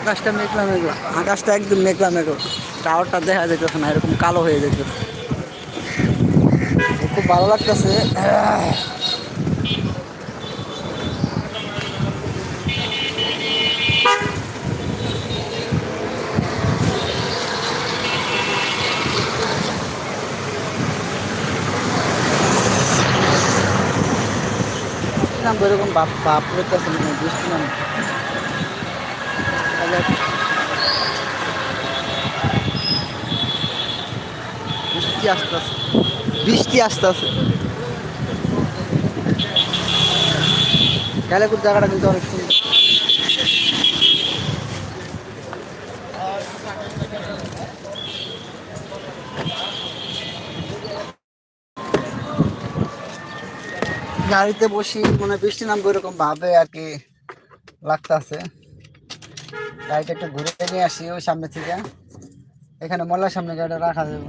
আকাশটা মেঘলা মেঘলা। আকাশটা একদম মেঘলা মেঘলা। টাওয়ারটা দেখা যেতেছে না, এরকম কালো হয়ে যেতেছে খুব ভালো লাগতেছে। বাপ বাপ করতেছে মানে বৃষ্টি নাম। বৃষ্টি আসতেছে। বৃষ্টি আসতেছে। কালাকুর জায়গাটা কিন্তু অনেক সুন্দর। গাড়িতে বসি মানে বৃষ্টি নামবে এরকম ভাবে আর কি লাগতেছে। গাড়িটা একটু ঘুরে নিয়ে আসি ওই সামনে থেকে। এখানে মোল্লার সামনে গাড়িটা রাখা যাবে।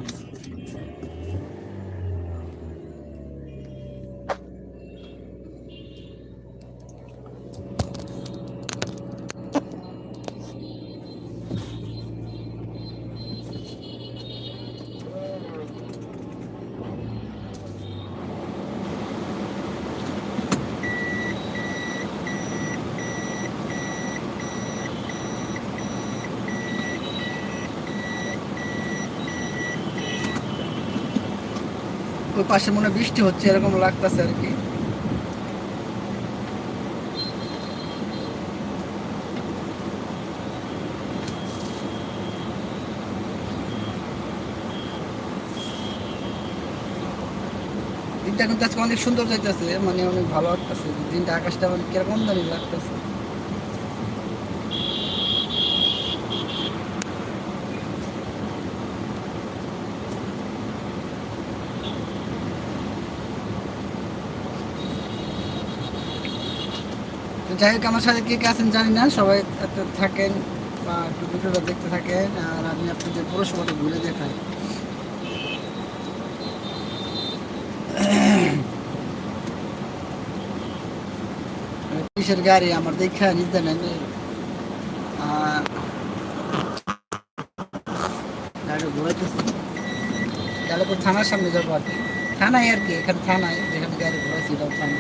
ওই পাশে মনে বৃষ্টি হচ্ছে, এরকম লাগতেছে আর কি। দিনটা কিন্তু আজকে অনেক সুন্দর যাইতেছে মানে অনেক ভালো লাগতেছে। দিনটা আকাশটা মানে কীরকম জানি লাগতেছে। যাই হোক, আমার সাথে কে কে আছেন জানি না, সবাই থাকেন বা একটু ভিডিওটা দেখতে থাকেন, আর আমি আপনাদের পৌরসভাটা ঘুরে দেখাই। কিসের গাড়ি? আমার দেখা নিতে নেন তাহলে থানার সামনে যাব আর কি। থানায় আর কি, এখানে থানায়, যেখানে গাড়ি ঘুরাইছি এটাও থানা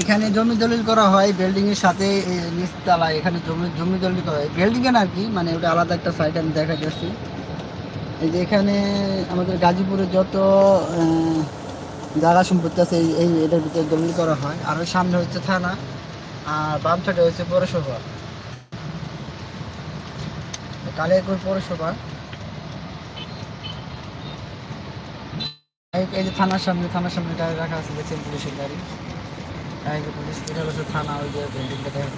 এখানে জমি দলিল করা হয় বিল্ডিং এর সাথে এই নিচতলায় এখানে জমি জমি দলিল করা হয়। বিল্ডিং এ না কি মানে ওটা আলাদা একটা সাইড আমি দেখা যাচ্ছি এই যে এখানে আমাদের গাজীপুরে যত জায়গা সম্পত্তি আছে, এই এটার ভিতরে দলিল করা হয়। আর ওই সামনে হচ্ছে থানা, আর বাম সাইডে হচ্ছে পৌরসভা। কালিয়াকুর পৌরসভা। এই এই যে থানার সামনে থানার সামনে গাড়ি রাখা আছে দেখছেন পুলিশের গাড়ি। টাইগার পুলিশ এটা হচ্ছে থানা ওই যে বিল্ডিংটা দেখা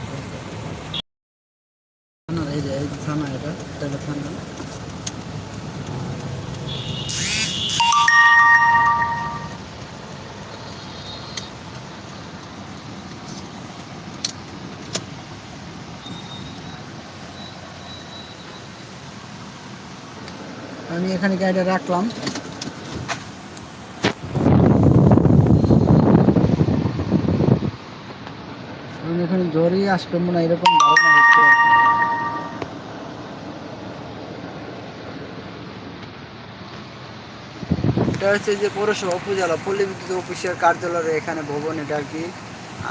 এই যে, এই থানা এটা এটা থানা আমি এখানে গাড়িটা রাখলাম আমি এখানে জ্বরই আসবে মনে হয় এরকম ধারণা হচ্ছে। এটা হচ্ছে যে পৌরসভা উপজেলা পল্লী বিদ্যুৎ অফিসের কার্যালয়ের এখানে ভবন এটা আর কি।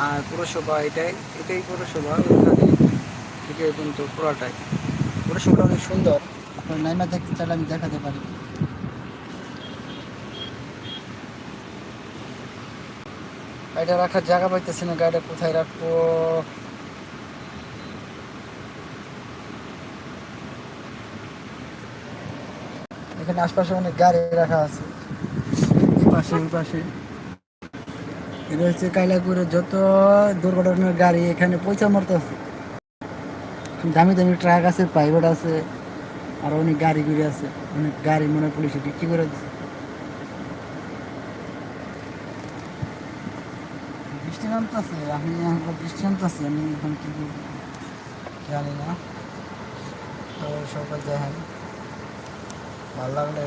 আর পৌরসভা এটাই এটাই পৌরসভা ওইখানে থেকে কিন্তু পুরাটাই। পৌরসভাটা অনেক সুন্দর। নাইমা দেখতে চাইলে আমি দেখাতে পারি। গাড়িটা রাখার জায়গা পাইতেছি না গাড়িটা কোথায় রাখব? এখানে আশপাশে অনেক গাড়ি রাখা আছে। পাশে পাশে। এটা হচ্ছে কাইলাপুরের যত দুর্ঘটনার গাড়ি এখানে পয়সা মরতে আছে দামি দামি ট্রাক আছে প্রাইভেট আছে, আর অনেক গাড়ি গুড়ি আছে। অনেক গাড়ি মনে পুলিশে বিক্রি করে দিচ্ছে আমি আমি এখন কি জানি না। তো সবাই দেখেন। লাগলে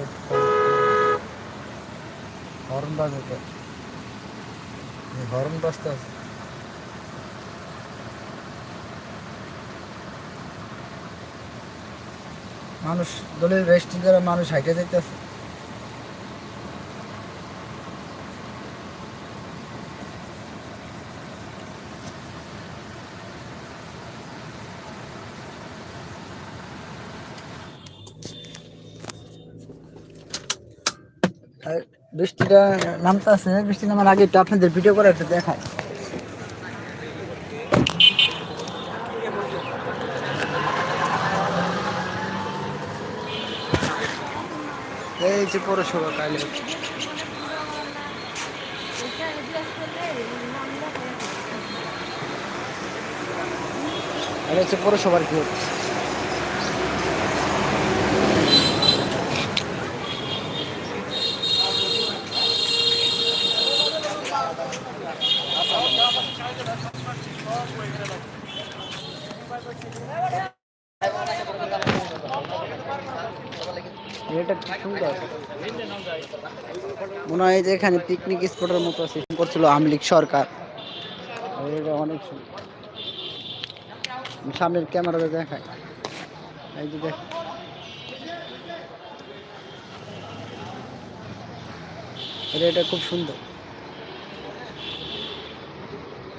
হর্ন বাজাতে হর্ন বাজতে মানুষ দলের রেস্টিং করে মানুষ হাইটে যাইতেছে। বৃষ্টিটা নামতে আছে বৃষ্টি নামার আগে একটু আপনাদের ভিডিও করে একটু দেখায় এই যে পৌরসভা কালে। এটা হচ্ছে পৌরসভার গেট। এটা সুন্দর। মনে হয় যে এখানে পিকনিক স্পটের মতো সিস্টেম করছিল আমলিক সরকার। এটা অনেক সুন্দর। সামনের ক্যামেরাতে দেখাই। এই যে দেখ। এটা খুব সুন্দর।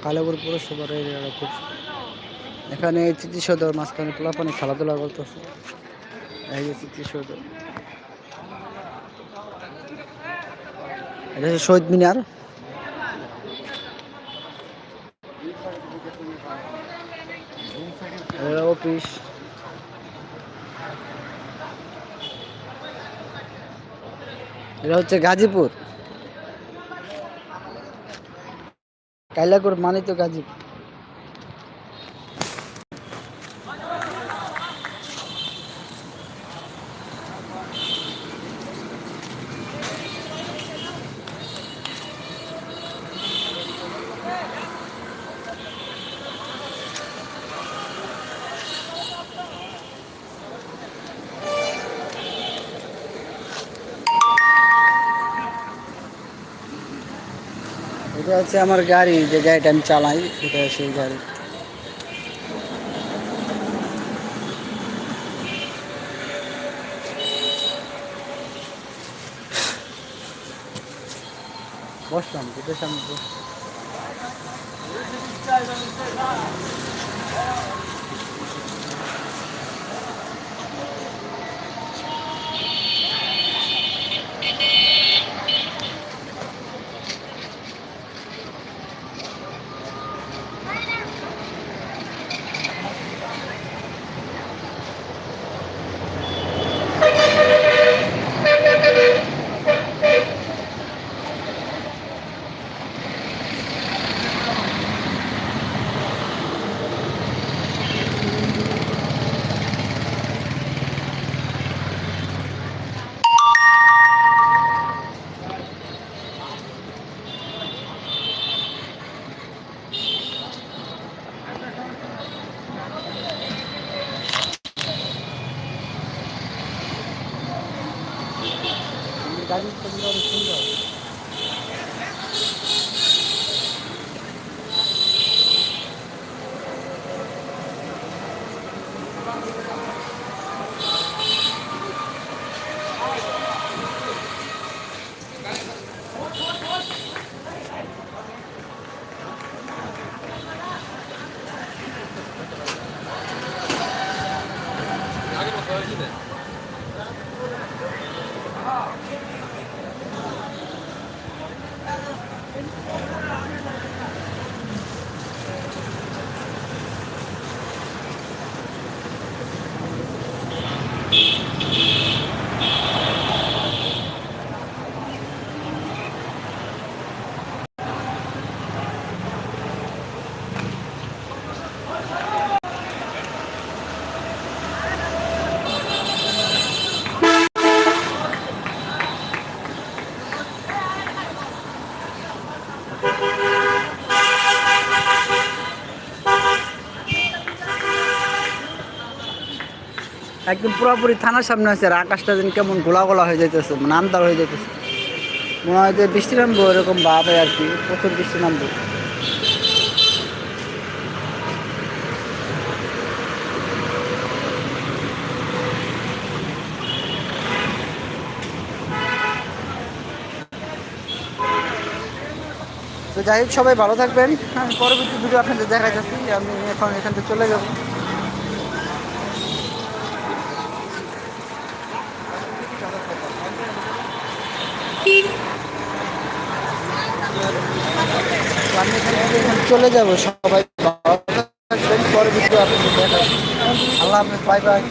কালেপুর পৌরসভার এরিয়াটা খুব সুন্দর। এখানে স্মৃতিসৌধর মাঝখানে পোলাপানে খেলাধুলা করতেছে এটা হচ্ছে শহীদ মিনার। অফিস। এটা হচ্ছে গাজীপুর। কাইলাকুর মানে তো গাজীপুর। এটা হচ্ছে আমার গাড়ি, যে গাড়িটা আমি চালাই, এটা সেই গাড়ি। বসলাম গেটের সামনে বসলাম গাড়ির ছবিটা অনেক সুন্দর একদম পুরোপুরি থানার সামনে আছে আর আকাশটা যেন কেমন গোলা গোলা হয়ে যাইতেছে মানে আন্দার হয়ে যাইতেছে। মনে হয় যে বৃষ্টি নামবো, এরকম ভাবে আর কি, প্রচুর বৃষ্টি নামবো। তো যাই হোক, সবাই ভালো থাকবেন। পরবর্তী ভিডিও আপনাদের দেখা যাচ্ছি আমি এখন এখান থেকে চলে যাব। চলে যাব সবাই। পরে আপনাদের আল্লাহ হাফেজ বাই বাই।